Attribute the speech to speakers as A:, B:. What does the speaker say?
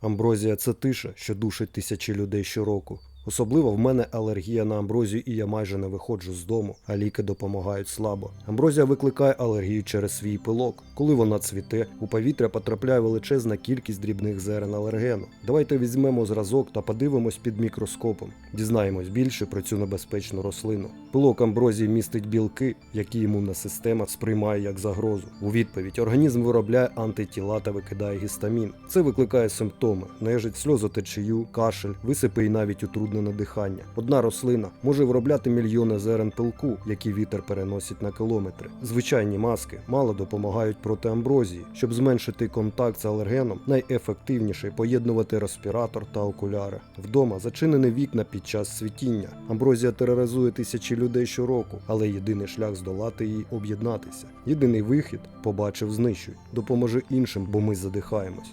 A: Амброзія це тиша, що душить тисячі людей щороку. Особливо в мене алергія на амброзію, і я майже не виходжу з дому, а ліки допомагають слабо. Амброзія викликає алергію через свій пилок. Коли вона цвіте, у повітря потрапляє величезна кількість дрібних зерен алергену. Давайте візьмемо зразок та подивимось під мікроскопом. Дізнаємось більше про цю небезпечну рослину. Пилок амброзії містить білки, які імунна система сприймає як загрозу. У відповідь організм виробляє антитіла та викидає гістамін. Це викликає симптоми: нежить, сльозотечію, кашель, висипи і навіть утруднене дихання. Одна рослина може виробляти мільйони зерен пилку, які вітер переносить на кілометри. Звичайні маски мало допомагають проти амброзії. Щоб зменшити контакт з алергеном, найефективніше поєднувати респіратор та окуляри. Вдома зачинені вікна під час світіння. Амброзія тероризує тисячі людей щороку, але єдиний шлях здолати її об'єднатися. Єдиний вихід побачив, знищуй. Допоможи іншим, бо ми задихаємось.